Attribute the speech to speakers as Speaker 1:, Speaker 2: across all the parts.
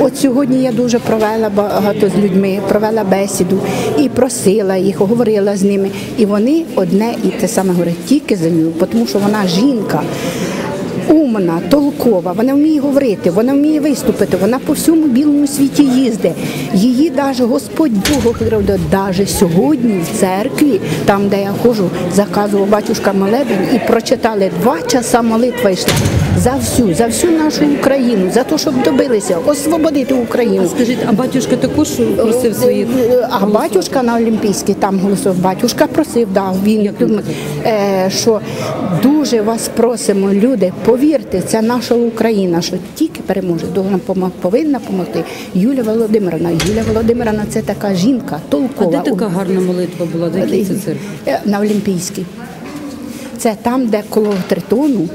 Speaker 1: От сьогодні я дуже провела багато з людьми, провела бесіду і просила їх, говорила з ними. І вони одне і те саме говорять, тільки за нього, тому що вона жінка. Умна, толкова, вона вміє говорити, вона вміє виступити, вона по всьому білому світі їздить. Її навіть Господь Бог говорив, навіть сьогодні в церкві, там, де я ходжу, заказував батюшка молебень і прочитали два часа молитва йшла за всю, за всю нашу Україну, за те, щоб добилися освободити Україну.
Speaker 2: Скажіть, а батюшка також просив своїх?
Speaker 1: А батюшка на Олімпійській там голосував. Батюшка просив, да, він е, що дуже вас просимо, люди, повірте, це наша Україна, що тільки переможе. Повинна допомогти Юлія Володимирівна. Юлія Володимирівна це така жінка,
Speaker 2: А
Speaker 1: толкова.
Speaker 2: де така гарна молитва була? Де якій це церкві?
Speaker 1: На Олімпійській. Це там, де коло тритону,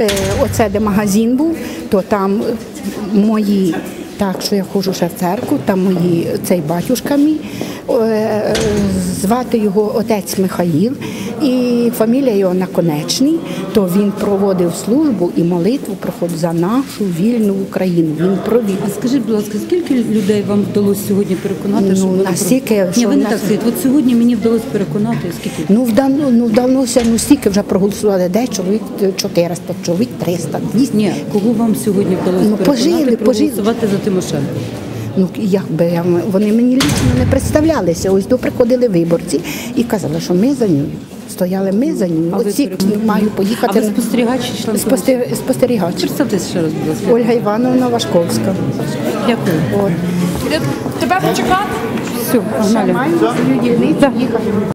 Speaker 1: е, оце де магазин був, то там мої, так що я ходжу ще в церкву, там мої цей батюшка мій, звати його отець Михаїл, і фамілія його Наконечний, то він проводив службу і молитву проходив за нашу вільну Україну. Він провів.
Speaker 2: А скажіть, будь ласка, скільки людей вам вдалося сьогодні переконати?
Speaker 1: Ну,
Speaker 2: що вони
Speaker 1: настільки,
Speaker 2: про- Ні, ви не
Speaker 1: нас-
Speaker 2: так скажіть. От сьогодні мені вдалося переконати, скільки?
Speaker 1: Ну, вдавно, ну, вдавнося, ну стільки вже проголосували, де чоловік 400, чоловік 300, 200.
Speaker 2: Ні, кого вам сьогодні вдалося
Speaker 1: Ну,
Speaker 2: переконати
Speaker 1: пожили, пожили.
Speaker 2: проголосувати за Тимошенко?
Speaker 1: Ну як би я вони мені лічно не представлялися. Ось до приходили виборці і казали, що ми за нього. Стояли ми за
Speaker 2: ним.
Speaker 1: Оці
Speaker 2: маю
Speaker 1: маю
Speaker 2: А
Speaker 1: поїхати
Speaker 2: ви спостерігач чи член комісії?
Speaker 1: спостерігач. спостерігач.
Speaker 2: Представтеся ще раз, будь ласка.
Speaker 1: Ольга Івановна Вашковська.
Speaker 2: Дякую.
Speaker 1: От.
Speaker 3: Тебе почекати?
Speaker 2: Все, погнали.
Speaker 1: Маємо свою дільницю їхати.